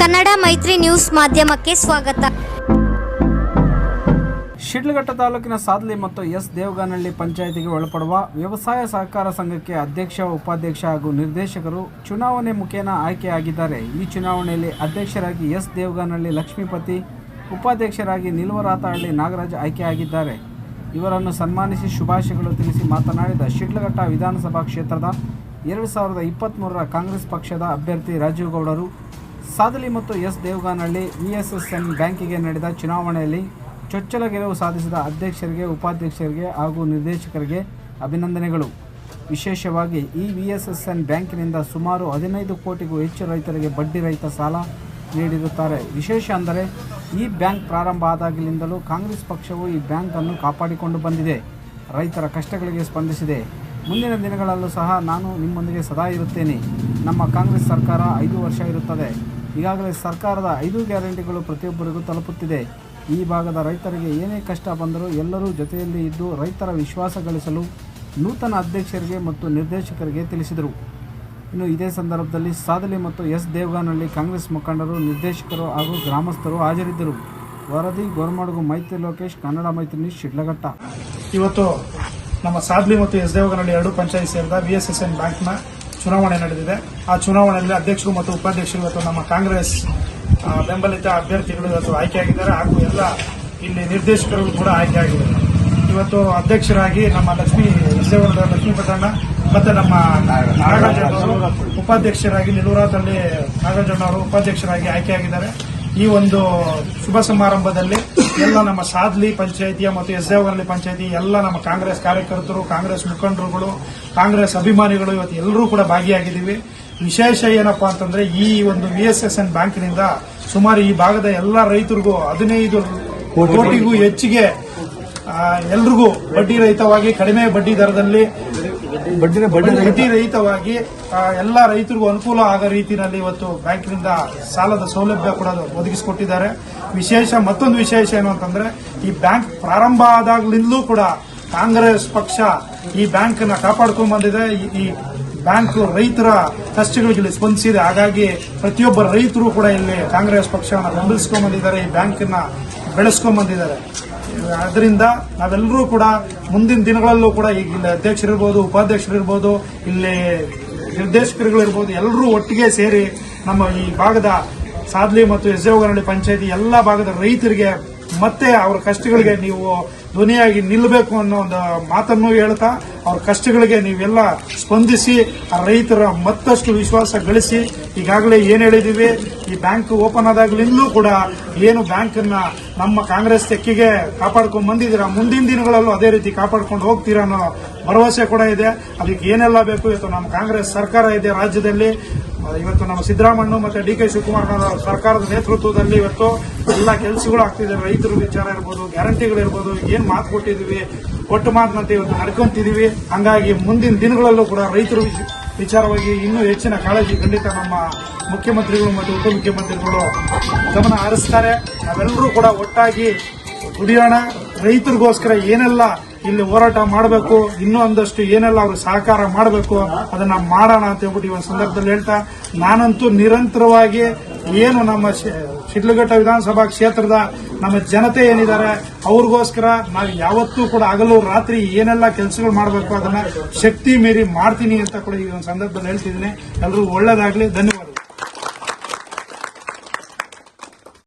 ಕನ್ನಡ ಮೈತ್ರಿ ನ್ಯೂಸ್ ಮಾಧ್ಯಮಕ್ಕೆ ಸ್ವಾಗತ. ಶಿಡ್ಲಘಟ್ಟ ತಾಲೂಕಿನ ಸಾದ್ಲಿ ಮತ್ತು ಎಸ್ ದೇವಗಾನಹಳ್ಳಿ ಪಂಚಾಯಿತಿಗೆ ಒಳಪಡುವ ವ್ಯವಸಾಯ ಸಹಕಾರ ಸಂಘಕ್ಕೆ ಅಧ್ಯಕ್ಷ, ಉಪಾಧ್ಯಕ್ಷ ಹಾಗೂ ನಿರ್ದೇಶಕರು ಚುನಾವಣೆ ಮುಖೇನ ಆಯ್ಕೆಯಾಗಿದ್ದಾರೆ. ಈ ಚುನಾವಣೆಯಲ್ಲಿ ಅಧ್ಯಕ್ಷರಾಗಿ ಎಸ್ ದೇವಗಾನಹಳ್ಳಿ ಲಕ್ಷ್ಮೀಪತಿ, ಉಪಾಧ್ಯಕ್ಷರಾಗಿ ನಿಲ್ವರಾತಹಳ್ಳಿ ನಾಗರಾಜ್ ಆಯ್ಕೆಯಾಗಿದ್ದಾರೆ. ಇವರನ್ನು ಸನ್ಮಾನಿಸಿ ಶುಭಾಶಯಗಳು ತಿಳಿಸಿ ಮಾತನಾಡಿದ ಶಿಡ್ಲಘಟ್ಟ ವಿಧಾನಸಭಾ ಕ್ಷೇತ್ರದ ಎರಡು ಸಾವಿರದ ಇಪ್ಪತ್ತ್ಮೂರರ ಕಾಂಗ್ರೆಸ್ ಪಕ್ಷದ ಅಭ್ಯರ್ಥಿ ರಾಜೀವ್ ಗೌಡರು ಸಾದಲಿ ಮತ್ತು ಎಸ್ ದೇವಗಾನಹಳ್ಳಿ ವಿಎಸ್ಎಸ್ಎನ್ ಬ್ಯಾಂಕಿಗೆ ನಡೆದ ಚುನಾವಣೆಯಲ್ಲಿ ಚೊಚ್ಚಲ ಗೆಲುವು ಸಾಧಿಸಿದ ಅಧ್ಯಕ್ಷರಿಗೆ, ಉಪಾಧ್ಯಕ್ಷರಿಗೆ ಹಾಗೂ ನಿರ್ದೇಶಕರಿಗೆ ಅಭಿನಂದನೆಗಳು. ವಿಶೇಷವಾಗಿ ಈ ವಿಎಸ್ಎಸ್ಎನ್ ಬ್ಯಾಂಕಿನಿಂದ ಸುಮಾರು ಹದಿನೈದು ಕೋಟಿಗೂ ಹೆಚ್ಚು ರೈತರಿಗೆ ಬಡ್ಡಿ ರಹಿತ ಸಾಲ ನೀಡಿರುತ್ತಾರೆ. ವಿಶೇಷ ಅಂದರೆ ಈ ಬ್ಯಾಂಕ್ ಪ್ರಾರಂಭ ಆದಾಗಲಿಂದಲೂ ಕಾಂಗ್ರೆಸ್ ಪಕ್ಷವು ಈ ಬ್ಯಾಂಕನ್ನು ಕಾಪಾಡಿಕೊಂಡು ಬಂದಿದೆ. ರೈತರ ಕಷ್ಟಗಳಿಗೆ ಸ್ಪಂದಿಸಿದೆ. ಮುಂದಿನ ದಿನಗಳಲ್ಲೂ ಸಹ ನಾನು ನಿಮ್ಮೊಂದಿಗೆ ಸದಾ ಇರುತ್ತೇನೆ. ನಮ್ಮ ಕಾಂಗ್ರೆಸ್ ಸರ್ಕಾರ ಐದು ವರ್ಷ ಇರುತ್ತದೆ. ಈಗಾಗಲೇ ಸರ್ಕಾರದ ಐದು ಗ್ಯಾರಂಟಿಗಳು ಪ್ರತಿಯೊಬ್ಬರಿಗೂ ತಲುಪುತ್ತಿದೆ. ಈ ಭಾಗದ ರೈತರಿಗೆ ಏನೇ ಕಷ್ಟ ಬಂದರೂ ಎಲ್ಲರೂ ಜೊತೆಯಲ್ಲಿ ಇದ್ದು ರೈತರ ವಿಶ್ವಾಸ ಗಳಿಸಲು ನೂತನ ಅಧ್ಯಕ್ಷರಿಗೆ ಮತ್ತು ನಿರ್ದೇಶಕರಿಗೆ ತಿಳಿಸಿದರು. ಇನ್ನು ಇದೇ ಸಂದರ್ಭದಲ್ಲಿ ಸಾದಲಿ ಮತ್ತು ಎಸ್ ದೇವಗಾನಹಳ್ಳಿ ಕಾಂಗ್ರೆಸ್ ಮುಖಂಡರು, ನಿರ್ದೇಶಕರು ಹಾಗೂ ಗ್ರಾಮಸ್ಥರು ಹಾಜರಿದ್ದರು. ವರದಿ, ಗೋರ್ಮಡಗು, ಮೈತ್ರಿ ಲೋಕೇಶ್, ಕನ್ನಡ ಮೈತ್ರಿ ಶಿಡ್ಲಘಟ್ಟ. ಇವತ್ತು ನಮ್ಮ ಸಾದ್ಲಿ ಮತ್ತು ಎಸ್ ದೇವಗನಹಳ್ಳಿ ಎರಡು ಪಂಚಾಯತ್ ಸೇರಿದ ವಿಎಸ್ಎಸ್ಎನ್ ಬ್ಯಾಂಕ್ನ ಚುನಾವಣೆ ನಡೆದಿದೆ. ಆ ಚುನಾವಣೆಯಲ್ಲಿ ಅಧ್ಯಕ್ಷರು ಮತ್ತು ಉಪಾಧ್ಯಕ್ಷರು ಇವತ್ತು ನಮ್ಮ ಕಾಂಗ್ರೆಸ್ ಬೆಂಬಲಿತ ಅಭ್ಯರ್ಥಿಗಳು ಇವತ್ತು ಆಯ್ಕೆಯಾಗಿದ್ದಾರೆ. ಹಾಗೂ ಎಲ್ಲ ಇಲ್ಲಿ ನಿರ್ದೇಶಕರು ಕೂಡ ಆಯ್ಕೆಯಾಗಿದ್ದಾರೆ ಇವತ್ತು ಅಧ್ಯಕ್ಷರಾಗಿ ನಮ್ಮ ಲಕ್ಷ್ಮೀ ದೇವಗನಹಳ್ಳಿ ಲಕ್ಷ್ಮೀ ಪಟ್ಟಣ್ಣ ಮತ್ತೆ ನಮ್ಮ ನಾಗರಾಜನವರು ಉಪಾಧ್ಯಕ್ಷರಾಗಿ ನಿಲುವರಾದಲ್ಲಿ ನಾಗರಾಜನವರು ಉಪಾಧ್ಯಕ್ಷರಾಗಿ ಆಯ್ಕೆಯಾಗಿದ್ದಾರೆ. ಈ ಒಂದು ಶುಭ ಸಮಾರಂಭದಲ್ಲಿ ಎಲ್ಲ ನಮ್ಮ ಸಾದ್ಲಿ ಪಂಚಾಯಿತಿಯ ಮತ್ತು ಎಸ್ ದೇವಗನಹಳ್ಳಿ ಪಂಚಾಯಿತಿ, ಎಲ್ಲ ನಮ್ಮ ಕಾಂಗ್ರೆಸ್ ಕಾರ್ಯಕರ್ತರು, ಕಾಂಗ್ರೆಸ್ ಮುಖಂಡರುಗಳು, ಕಾಂಗ್ರೆಸ್ ಅಭಿಮಾನಿಗಳು ಇವತ್ತು ಎಲ್ಲರೂ ಕೂಡ ಭಾಗಿಯಾಗಿದ್ದೀವಿ. ವಿಶೇಷ ಏನಪ್ಪಾ ಅಂತಂದ್ರೆ ಈ ಒಂದು ವಿಎಸ್ಎಸ್ಎನ್ ಬ್ಯಾಂಕ್ನಿಂದ ಸುಮಾರು ಈ ಭಾಗದ ಎಲ್ಲ ರೈತರಿಗೂ ಹದಿನೈದು ಕೋಟಿಗೂ ಹೆಚ್ಚಿಗೆ ಎಲ್ರಿಗೂ ಬಡ್ಡಿ ರಹಿತವಾಗಿ ಕಡಿಮೆ ಬಡ್ಡಿ ದರದಲ್ಲಿ ಬಡ್ಡಿ ಬಡ್ಡಿ ರಹಿತವಾಗಿ ಎಲ್ಲ ರೈತರಿಗೂ ಅನುಕೂಲ ಆಗೋ ರೀತಿಯಲ್ಲಿ ಇವತ್ತು ಬ್ಯಾಂಕಿನಿಂದ ಸಾಲದ ಸೌಲಭ್ಯ ಕೂಡ ಒದಗಿಸಿಕೊಟ್ಟಿದ್ದಾರೆ. ವಿಶೇಷ ಮತ್ತೊಂದು ವಿಶೇಷ ಏನು ಅಂತಂದ್ರೆ ಈ ಬ್ಯಾಂಕ್ ಪ್ರಾರಂಭ ಆದಾಗ್ಲಿಂದಲೂ ಕೂಡ ಕಾಂಗ್ರೆಸ್ ಪಕ್ಷ ಈ ಬ್ಯಾಂಕ್ನ ಕಾಪಾಡ್ಕೊಂಡ್ ಬಂದಿದೆ. ಈ- ಈ ಬ್ಯಾಂಕ್ ರೈತರ ಕಷ್ಟಗಳಿಗೆ ಇಲ್ಲಿ ಸ್ಪಂದಿಸಿದೆ. ಹಾಗಾಗಿ ಪ್ರತಿಯೊಬ್ಬ ರೈತರು ಕೂಡ ಇಲ್ಲಿ ಕಾಂಗ್ರೆಸ್ ಪಕ್ಷವನ್ನು ಬೆಂಬಲಿಸ್ಕೊಂಡ್ ಬಂದಿದ್ದಾರೆ. ಈ ಬ್ಯಾಂಕನ್ನ ಬೆಳೆಸ್ಕೊಂಡ್ ಬಂದಿದ್ದಾರೆ. ಅದರಿಂದ ನಾವೆಲ್ಲರೂ ಕೂಡ ಮುಂದಿನ ದಿನಗಳಲ್ಲೂ ಕೂಡ ಈಗ ಇಲ್ಲಿ ಅಧ್ಯಕ್ಷರಿರ್ಬೋದು, ಉಪಾಧ್ಯಕ್ಷರಿರ್ಬೋದು, ಇಲ್ಲಿ ನಿರ್ದೇಶಕರುಗಳಿರ್ಬೋದು, ಎಲ್ಲರೂ ಒಟ್ಟಿಗೆ ಸೇರಿ ನಮ್ಮ ಈ ಭಾಗದ ಸಾದ್ಲಿ ಮತ್ತು ಎಸ್ ದೇವಗನಹಳ್ಳಿ ಪಂಚಾಯತಿ ಎಲ್ಲ ಭಾಗದ ರೈತರಿಗೆ ಮತ್ತೆ ಅವ್ರ ಕಷ್ಟಗಳಿಗೆ ನೀವು ಧ್ವನಿಯಾಗಿ ನಿಲ್ಲಬೇಕು ಅನ್ನೋ ಒಂದು ಮಾತನ್ನು ಹೇಳ್ತಾ, ಅವ್ರ ಕಷ್ಟಗಳಿಗೆ ನೀವೆಲ್ಲ ಸ್ಪಂದಿಸಿ, ಆ ರೈತರ ಮತ್ತಷ್ಟು ವಿಶ್ವಾಸ ಗಳಿಸಿ, ಈಗಾಗಲೇ ಏನ್ ಹೇಳಿದೀವಿ, ಈ ಬ್ಯಾಂಕ್ ಓಪನ್ ಆದಾಗಲಿಂದಲೂ ಕೂಡ ಏನು ಬ್ಯಾಂಕ್ ಅನ್ನ ನಮ್ಮ ಕಾಂಗ್ರೆಸ್ ತೆಕ್ಕಿಗೆ ಕಾಪಾಡ್ಕೊಂಡು ಬಂದಿದ್ದೀರಾ, ಮುಂದಿನ ದಿನಗಳಲ್ಲೂ ಅದೇ ರೀತಿ ಕಾಪಾಡ್ಕೊಂಡು ಹೋಗ್ತೀರಾ ಅನ್ನೋ ಭರವಸೆ ಕೂಡ ಇದೆ. ಅದಕ್ಕೆ ಏನೆಲ್ಲ ಬೇಕು, ಇವತ್ತು ನಮ್ಮ ಕಾಂಗ್ರೆಸ್ ಸರ್ಕಾರ ಇದೆ ರಾಜ್ಯದಲ್ಲಿ. ಇವತ್ತು ನಮ್ಮ ಸಿದ್ದರಾಮಣ್ಣ ಮತ್ತೆ ಡಿ ಕೆ ಶಿವಕುಮಾರ್ ಸರ್ಕಾರದ ನೇತೃತ್ವದಲ್ಲಿ ಇವತ್ತು ಎಲ್ಲ ಕೆಲಸಗಳು ಆಗ್ತಿದೆ, ರೈತರ ವಿಚಾರ ಇರ್ಬೋದು, ಗ್ಯಾರಂಟಿಗಳಿರ್ಬೋದು, ಏನು ಮಾತು ಕೊಟ್ಟಿದ್ದೀವಿ, ಒಟ್ಟು ಮಾತಿನಂತೆ ಇವತ್ತು ನಡ್ಕೊತಿದ್ದೀವಿ. ಹಂಗಾಗಿ ಮುಂದಿನ ದಿನಗಳಲ್ಲೂ ಕೂಡ ರೈತರ ವಿಚಾರವಾಗಿ ಇನ್ನೂ ಹೆಚ್ಚಿನ ಕಾಳಜಿ ಖಂಡಿತ ನಮ್ಮ ಮುಖ್ಯಮಂತ್ರಿಗಳು ಮತ್ತು ಉಪಮುಖ್ಯಮಂತ್ರಿಗಳು ಗಮನ ಹರಿಸ್ತಾರೆ. ನಾವೆಲ್ಲರೂ ಕೂಡ ಒಟ್ಟಾಗಿ ದುಡಿಯೋಣ. ರೈತರಿಗೋಸ್ಕರ ಏನೆಲ್ಲ ಇಲ್ಲಿ ಹೋರಾಟ ಮಾಡಬೇಕು, ಇನ್ನೂ ಒಂದಷ್ಟು ಏನೆಲ್ಲ ಅವರು ಸಹಕಾರ ಮಾಡಬೇಕು ಅದನ್ನ ಮಾಡೋಣ ಅಂತ ಹೇಳ್ಬಿಟ್ಟು ಈ ಸಂದರ್ಭದಲ್ಲಿ ಹೇಳ್ತಾ, ನಾನಂತೂ ನಿರಂತರವಾಗಿ ಏನು ನಮ್ಮ ಶಿಡ್ಲಘಟ್ಟ ವಿಧಾನಸಭಾ ಕ್ಷೇತ್ರದ ನಮ್ಮ ಜನತೆ ಏನಿದ್ದಾರೆ, ಅವ್ರಿಗೋಸ್ಕರ ನಾವು ಯಾವತ್ತೂ ಕೂಡ ಹಗಲು ರಾತ್ರಿ ಏನೆಲ್ಲ ಕೆಲಸಗಳು ಮಾಡಬೇಕು ಅದನ್ನ ಶಕ್ತಿ ಮೀರಿ ಮಾಡ್ತೀನಿ ಅಂತ ಕೂಡ ಈ ಒಂದು ಸಂದರ್ಭದಲ್ಲಿ ಹೇಳ್ತಿದ್ದೀನಿ. ಎಲ್ರಿಗೂ ಒಳ್ಳೇದಾಗ್ಲಿ. ಧನ್ಯವಾದ